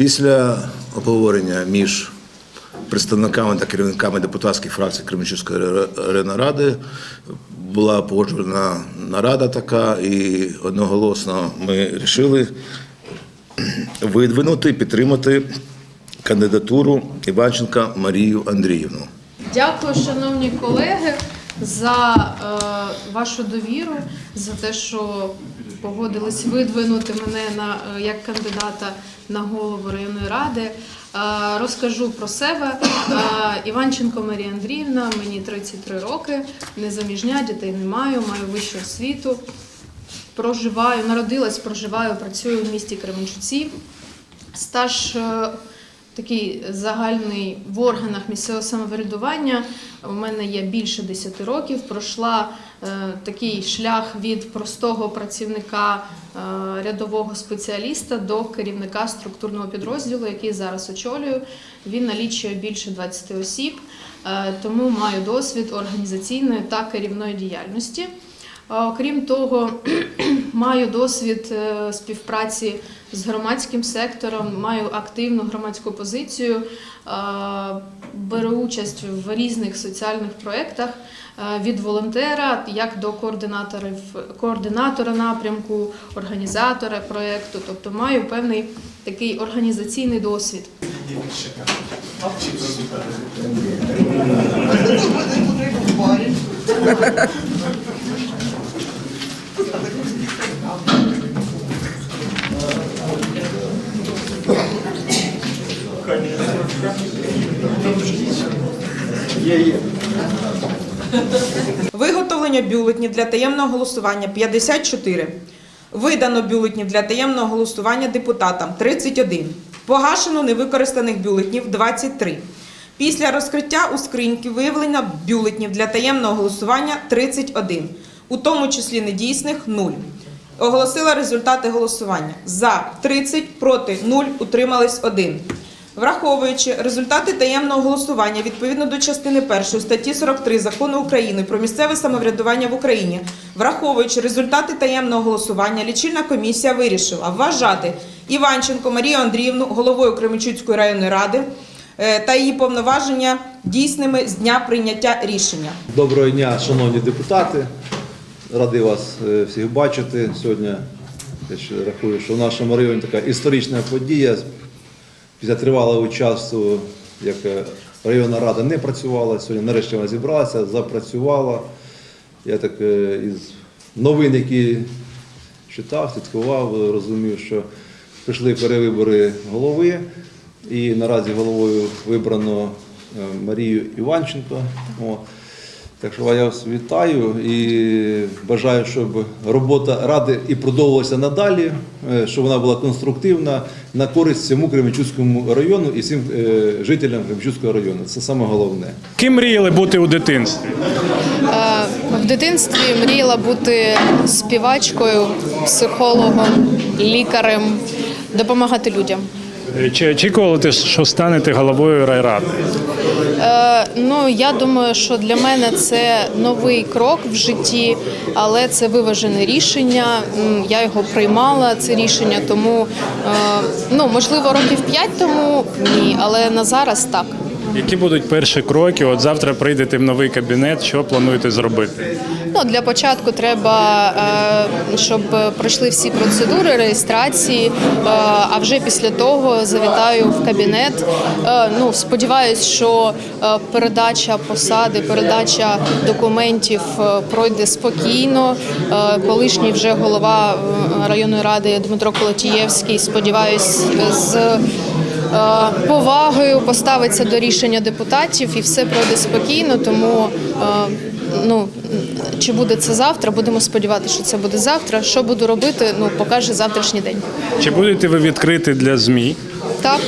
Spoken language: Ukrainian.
Після обговорення між представниками та керівниками депутатських фракцій Кременчуцької районної була погоджена нарада така, і одноголосно ми вирішили видвинути, підтримати кандидатуру Іванченка Марію Андріївну. Дякую, шановні колеги, за е, вашу довіру, за те, що погодились видвинути мене на е, як кандидата на голову районної ради. Е, розкажу про себе. Е, Іванченко Марія Андріївна, мені 33 роки, незаміжня, дітей не маю, маю вищу освіту. Проживаю, народилась, проживаю, працюю в місті Кременчуці. Стаж такий загальний в органах місцевого самоврядування. У мене є більше 10 років. Пройшла такий шлях від простого працівника е, рядового спеціаліста до керівника структурного підрозділу, який зараз очолюю. Він налічує більше 20 осіб, е, тому маю досвід організаційної та керівної діяльності. Окрім того, маю досвід е, співпраці з громадським сектором, маю активну громадську позицію, е, беру участь в різних соціальних проєктах е, від волонтера як до координаторів, координатора напрямку, організатора проєкту, тобто маю певний такий організаційний досвід. Виготовлення бюлетнів для таємного голосування 54. Видано бюлетнів для таємного голосування депутатам 31. Погашено невикористаних бюлетнів 23. Після розкриття у скриньки виявлено бюлетнів для таємного голосування 31, у тому числі недійсних 0. Оголосила результати голосування. За 30, проти 0, утримались 1. Враховуючи результати таємного голосування відповідно до частини 1 статті 43 Закону України про місцеве самоврядування в Україні, враховуючи результати таємного голосування, лічильна комісія вирішила вважати Іванченко Марію Андріївну головою Кременчуцької районної ради е, та її повноваження дійсними з дня прийняття рішення. Доброго дня, шановні депутати. Радий вас е, всіх бачити. Сьогодні я ще рахую, що в нашому районі така історична подія. Після тривалого часу, як е, районна рада не працювала, сьогодні нарешті вона зібралася, запрацювала. Я так е, із новин, які читав, слідкував, розумів, що прийшли перевибори голови. І наразі головою вибрано е, Марію Іванченко. Так що я вас вітаю і бажаю, щоб робота ради і продовжувалася надалі, е, щоб вона була конструктивна на користь всьому Кременчуцькому району і всім е, жителям Кременчуцького району. Це саме головне. Ким мріяли бути у дитинстві? В дитинстві мріяла бути співачкою, психологом, лікарем, допомагати людям. Е, Чи очікували, що станете головою райради? Е, ну я думаю, що для мене це новий крок в житті, але це виважене рішення. Я його приймала це рішення, тому е, ну можливо років п'ять тому ні, але на зараз так. Які будуть перші кроки? От завтра прийдете в новий кабінет. Що плануєте зробити? Ну для початку треба, е, щоб пройшли всі процедури реєстрації. е, А вже після того завітаю в кабінет. Е, Ну сподіваюсь, що передача посади, передача документів пройде спокійно. Колишній вже голова районної ради Дмитро Колотієвський. Сподіваюсь, з повагою поставиться до рішення депутатів і все пройде спокійно. Тому е, ну чи буде це завтра? Будемо сподіватися, що це буде завтра. Що буду робити? Ну покаже завтрашній день. Чи будете ви відкриті для ЗМІ? Так,